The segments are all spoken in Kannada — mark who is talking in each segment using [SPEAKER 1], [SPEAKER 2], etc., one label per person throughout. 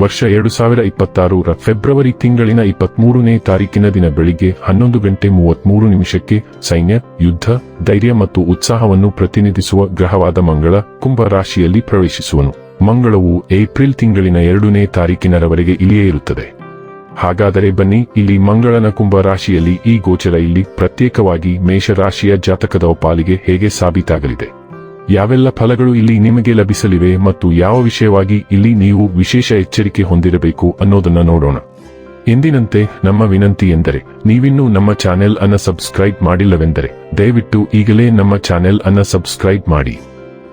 [SPEAKER 1] ವರ್ಷ ಎರಡು ಸಾವಿರ ಇಪ್ಪತ್ತಾರರ ಫೆಬ್ರವರಿ ತಿಂಗಳಿನ ಇಪ್ಪತ್ಮೂರನೇ ತಾರೀಕಿನ ದಿನ ಬೆಳಿಗ್ಗೆ ಹನ್ನೊಂದು ಗಂಟೆ ಮೂವತ್ಮೂರು ನಿಮಿಷಕ್ಕೆ ಸೈನ್ಯ, ಯುದ್ಧ, ಧೈರ್ಯ ಮತ್ತು ಉತ್ಸಾಹವನ್ನು ಪ್ರತಿನಿಧಿಸುವ ಗ್ರಹವಾದ ಮಂಗಳ ಕುಂಭ ರಾಶಿಯಲ್ಲಿ ಪ್ರವೇಶಿಸುವನು. ಮಂಗಳವು ಏಪ್ರಿಲ್ ತಿಂಗಳಿನ ಎರಡನೇ ತಾರೀಕಿನರವರೆಗೆ ಇಲ್ಲಿಯೇ ಇರುತ್ತದೆ. ಹಾಗಾದರೆ ಬನ್ನಿ, ಇಲ್ಲಿ ಮಂಗಳನ ಕುಂಭ ರಾಶಿಯಲ್ಲಿ ಈ ಗೋಚರ ಇಲ್ಲಿ ಪ್ರತ್ಯೇಕವಾಗಿ ಮೇಷರಾಶಿಯ ಜಾತಕದ ಪಾಲಿಗೆ ಹೇಗೆ ಸಾಬೀತಾಗಲಿದೆ? ಯಾವೆಲ್ಲ ಫಲಗಳು ಇಲ್ಲಿ ನಿಮಗೆ ಲಭಿಸಲಿವೆ ಮತ್ತು ಯಾವ ವಿಷಯವಾಗಿ ಇಲ್ಲಿ ನೀವು ವಿಶೇಷ ಎಚ್ಚರಿಕೆ ಹೊಂದಿರಬೇಕು ಅನ್ನೋದನ್ನ ನೋಡೋಣ. ಎಂದಿನಂತೆ ನಮ್ಮ ವಿನಂತಿ ಎಂದರೆ, ನೀವಿನ್ನೂ ನಮ್ಮ ಚಾನೆಲ್ ಅನ್ನ ಸಬ್ಸ್ಕ್ರೈಬ್ ಮಾಡಿಲ್ಲವೆಂದರೆ, ದಯವಿಟ್ಟು ಈಗಲೇ ನಮ್ಮ ಚಾನೆಲ್ ಅನ್ನ ಸಬ್ಸ್ಕ್ರೈಬ್ ಮಾಡಿ.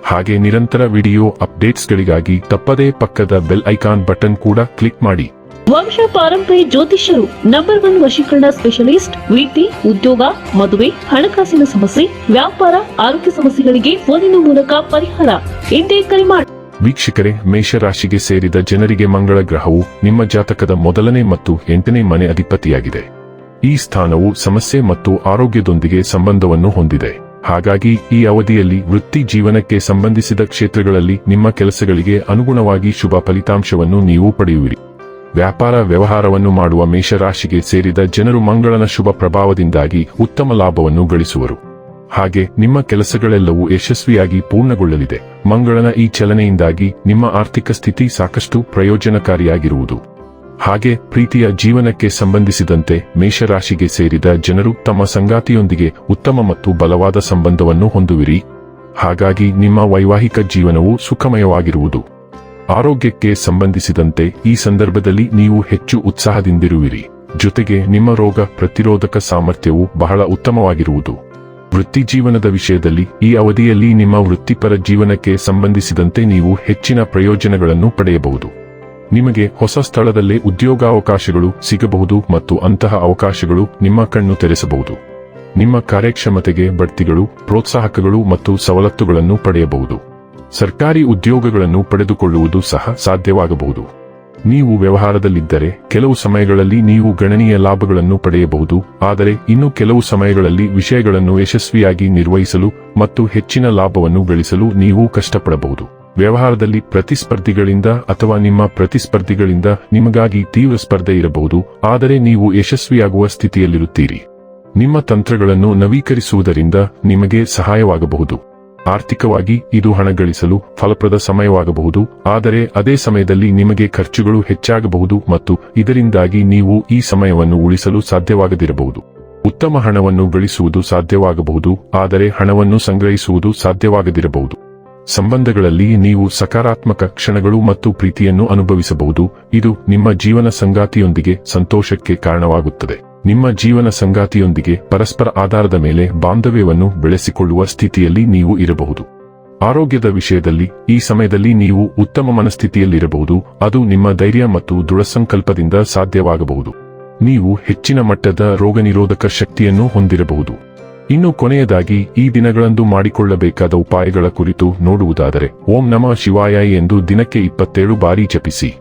[SPEAKER 1] ಹಾಗೆ ನಿರಂತರ ವಿಡಿಯೋ ಅಪ್ಡೇಟ್ಸ್ಗಳಿಗಾಗಿ ತಪ್ಪದೇ ಪಕ್ಕದ ಬೆಲ್ ಐಕಾನ್ ಬಟನ್ ಕೂಡ ಕ್ಲಿಕ್ ಮಾಡಿ.
[SPEAKER 2] ವಂಶ ಪಾರಂಪರಿ ಜ್ಯೋತಿಷ್ಯರು ನಂಬರ್ ಒನ್ ವಶೀಕರಣ ಸ್ಪೆಷಲಿಸ್ಟ್ ವೃತ್ತಿ ಉದ್ಯೋಗ ಮದುವೆ ಹಣಕಾಸಿನ ಸಮಸ್ಯೆ ವ್ಯಾಪಾರ ಆರೋಗ್ಯ ಸಮಸ್ಯೆಗಳಿಗೆ ಫೋನಿನ ಮೂಲಕ ಪರಿಹಾರ. ಎಂದೇ ಕರೆ ಮಾಡಿ
[SPEAKER 1] ವೀಕ್ಷಕರೇ ಮೇಷರಾಶಿಗೆ ಸೇರಿದ ಜನರಿಗೆ ಮಂಗಳ ಗ್ರಹವು ನಿಮ್ಮ ಜಾತಕದ ಮೊದಲನೇ ಮತ್ತು ಎಂಟನೇ ಮನೆ ಅಧಿಪತಿಯಾಗಿದೆ. ಈ ಸ್ಥಾನವು ಸಮಸ್ಯೆ ಮತ್ತು ಆರೋಗ್ಯದೊಂದಿಗೆ ಸಂಬಂಧವನ್ನು ಹೊಂದಿದೆ. ಹಾಗಾಗಿ ಈ ಅವಧಿಯಲ್ಲಿ ವೃತ್ತಿ ಜೀವನಕ್ಕೆ ಸಂಬಂಧಿಸಿದ ಕ್ಷೇತ್ರಗಳಲ್ಲಿ ನಿಮ್ಮ ಕೆಲಸಗಳಿಗೆ ಅನುಗುಣವಾಗಿ ಶುಭ ಫಲಿತಾಂಶವನ್ನು ನೀವು ಪಡೆಯುವಿರಿ. ವ್ಯಾಪಾರ ವ್ಯವಹಾರವನ್ನು ಮಾಡುವ ಮೇಷರಾಶಿಗೆ ಸೇರಿದ ಜನರು ಮಂಗಳನ ಶುಭ ಪ್ರಭಾವದಿಂದಾಗಿ ಉತ್ತಮ ಲಾಭವನ್ನು ಗಳಿಸುವರು. ಹಾಗೆ ನಿಮ್ಮ ಕೆಲಸಗಳೆಲ್ಲವೂ ಯಶಸ್ವಿಯಾಗಿ ಪೂರ್ಣಗೊಳ್ಳಲಿದೆ. ಮಂಗಳನ ಈ ಚಲನೆಯಿಂದಾಗಿ ನಿಮ್ಮ ಆರ್ಥಿಕ ಸ್ಥಿತಿ ಸಾಕಷ್ಟು ಪ್ರಯೋಜನಕಾರಿಯಾಗಿರುವುದು. ಹಾಗೆ ಪ್ರೀತಿಯ ಜೀವನಕ್ಕೆ ಸಂಬಂಧಿಸಿದಂತೆ ಮೇಷರಾಶಿಗೆ ಸೇರಿದ ಜನರು ತಮ್ಮ ಸಂಗಾತಿಯೊಂದಿಗೆ ಉತ್ತಮ ಮತ್ತು ಬಲವಾದ ಸಂಬಂಧವನ್ನು ಹೊಂದುವಿರಿ. ಹಾಗಾಗಿ ನಿಮ್ಮ ವೈವಾಹಿಕ ಜೀವನವು ಸುಖಮಯವಾಗಿರುವುದು. ಆರೋಗ್ಯಕ್ಕೆ ಸಂಬಂಧಿಸಿದಂತೆ ಈ ಸಂದರ್ಭದಲ್ಲಿ ನೀವು ಹೆಚ್ಚು ಉತ್ಸಾಹದಿಂದಿರುವಿರಿ. ಜೊತೆಗೆ ನಿಮ್ಮ ರೋಗ ಪ್ರತಿರೋಧಕ ಸಾಮರ್ಥ್ಯವು ಬಹಳ ಉತ್ತಮವಾಗಿರುವುದು. ವೃತ್ತಿ ಜೀವನದ ವಿಷಯದಲ್ಲಿ ಈ ಅವಧಿಯಲ್ಲಿ ನಿಮ್ಮ ವೃತ್ತಿಪರ ಜೀವನಕ್ಕೆ ಸಂಬಂಧಿಸಿದಂತೆ ನೀವು ಹೆಚ್ಚಿನ ಪ್ರಯೋಜನಗಳನ್ನು ಪಡೆಯಬಹುದು. ನಿಮಗೆ ಹೊಸ ಸ್ಥಳದಲ್ಲೇ ಉದ್ಯೋಗಾವಕಾಶಗಳು ಸಿಗಬಹುದು ಮತ್ತು ಅಂತಹ ಅವಕಾಶಗಳು ನಿಮ್ಮ ಕಣ್ಣು ತೆರೆಸಬಹುದು. ನಿಮ್ಮ ಕಾರ್ಯಕ್ಷಮತೆಗೆ ಬಡ್ತಿಗಳು, ಪ್ರೋತ್ಸಾಹಕಗಳು ಮತ್ತು ಸವಲತ್ತುಗಳನ್ನು ಪಡೆಯಬಹುದು. ಸರ್ಕಾರಿ ಉದ್ಯೋಗಗಳನ್ನು ಪಡೆದುಕೊಳ್ಳುವುದು ಸಹ ಸಾಧ್ಯವಾಗಬಹುದು. ನೀವು ವ್ಯವಹಾರದಲ್ಲಿದ್ದರೆ ಕೆಲವು ಸಮಯಗಳಲ್ಲಿ ನೀವು ಗಣನೀಯ ಲಾಭಗಳನ್ನು ಪಡೆಯಬಹುದು, ಆದರೆ ಇನ್ನು ಕೆಲವು ಸಮಯಗಳಲ್ಲಿ ವಿಷಯಗಳನ್ನು ಯಶಸ್ವಿಯಾಗಿ ನಿರ್ವಹಿಸಲು ಮತ್ತು ಹೆಚ್ಚಿನ ಲಾಭವನ್ನು ಗಳಿಸಲು ನೀವು ಕಷ್ಟಪಡಬಹುದು. ವ್ಯವಹಾರದಲ್ಲಿ ಪ್ರತಿಸ್ಪರ್ಧಿಗಳಿಂದ ಅಥವಾ ನಿಮ್ಮ ಪ್ರತಿಸ್ಪರ್ಧಿಗಳಿಂದ ನಿಮಗಾಗಿ ತೀವ್ರ ಸ್ಪರ್ಧೆ ಇರಬಹುದು, ಆದರೆ ನೀವು ಯಶಸ್ವಿಯಾಗುವ ಸ್ಥಿತಿಯಲ್ಲಿರುತ್ತೀರಿ. ನಿಮ್ಮ ತಂತ್ರಗಳನ್ನು ನವೀಕರಿಸುವುದರಿಂದ ನಿಮಗೆ ಸಹಾಯವಾಗಬಹುದು. ಆರ್ಥಿಕವಾಗಿ ಇದು ಹಣ ಗಳಿಸಲು ಫಲಪ್ರದ ಸಮಯವಾಗಬಹುದು, ಆದರೆ ಅದೇ ಸಮಯದಲ್ಲಿ ನಿಮಗೆ ಖರ್ಚುಗಳು ಹೆಚ್ಚಾಗಬಹುದು ಮತ್ತು ಇದರಿಂದಾಗಿ ನೀವು ಈ ಸಮಯವನ್ನು ಉಳಿಸಲು ಸಾಧ್ಯವಾಗದಿರಬಹುದು. ಉತ್ತಮ ಹಣವನ್ನು ಗಳಿಸುವುದು ಸಾಧ್ಯವಾಗಬಹುದು, ಆದರೆ ಹಣವನ್ನು ಸಂಗ್ರಹಿಸುವುದು ಸಾಧ್ಯವಾಗದಿರಬಹುದು. ಸಂಬಂಧಗಳಲ್ಲಿ ನೀವು ಸಕಾರಾತ್ಮಕ ಕ್ಷಣಗಳು ಮತ್ತು ಪ್ರೀತಿಯನ್ನು ಅನುಭವಿಸಬಹುದು. ಇದು ನಿಮ್ಮ ಜೀವನ ಸಂಗಾತಿಯೊಂದಿಗೆ ಸಂತೋಷಕ್ಕೆ ಕಾರಣವಾಗುತ್ತದೆ. ನಿಮ್ಮ ಜೀವನ ಸಂಗಾತಿಯೊಂದಿಗೆ ಪರಸ್ಪರ ಆಧಾರದ ಮೇಲೆ ಬಾಂಧವ್ಯವನ್ನು ಬೆಳೆಸಿಕೊಳ್ಳುವ ಸ್ಥಿತಿಯಲ್ಲಿ ನೀವು ಇರಬಹುದು. ಆರೋಗ್ಯದ ವಿಷಯದಲ್ಲಿ ಈ ಸಮಯದಲ್ಲಿ ನೀವು ಉತ್ತಮ ಮನಸ್ಥಿತಿಯಲ್ಲಿರಬಹುದು. ಅದು ನಿಮ್ಮ ಧೈರ್ಯ ಮತ್ತು ದೃಢಸಂಕಲ್ಪದಿಂದ ಸಾಧ್ಯವಾಗಬಹುದು. ನೀವು ಹೆಚ್ಚಿನ ಮಟ್ಟದ ರೋಗನಿರೋಧಕ ಶಕ್ತಿಯನ್ನು ಹೊಂದಿರಬಹುದು. ಇನ್ನು ಕೊನೆಯದಾಗಿ ಈ ದಿನಗಳಂದು ಮಾಡಿಕೊಳ್ಳಬೇಕಾದ ಉಪಾಯಗಳ ಕುರಿತು ನೋಡುವುದಾದರೆ, ಓಂ ನಮಃ ಶಿವಾಯ ಎಂದು ದಿನಕ್ಕೆ ಇಪ್ಪತ್ತೇಳು ಬಾರಿ ಜಪಿಸಿ.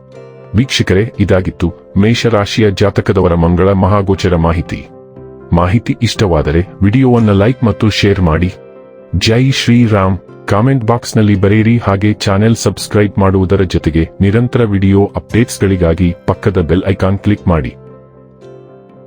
[SPEAKER 1] ವೀಕ್ಷಕರೇ, ಇದಾಗಿತ್ತು ಮೇಷರಾಶಿಯ ಜಾತಕದವರ ಮಂಗಳ ಮಹಾಗೋಚರ ಮಾಹಿತಿ. ಮಾಹಿತಿ ಇಷ್ಟವಾದರೆ ವಿಡಿಯೋವನ್ನು ಲೈಕ್ ಮತ್ತು ಶೇರ್ ಮಾಡಿ. ಜೈ ಶ್ರೀರಾಮ್. ಕಾಮೆಂಟ್ ಬಾಕ್ಸ್ನಲ್ಲಿ ಬರೆಯಿರಿ ಹಾಗೆ ಚಾನೆಲ್ ಸಬ್ಸ್ಕ್ರೈಬ್ ಮಾಡುವುದರ ಜೊತೆಗೆ ನಿರಂತರ ವಿಡಿಯೋ ಅಪ್ಡೇಟ್ಸ್ಗಳಿಗಾಗಿ ಪಕ್ಕದ ಬೆಲ್ ಐಕಾನ್ ಕ್ಲಿಕ್ ಮಾಡಿ.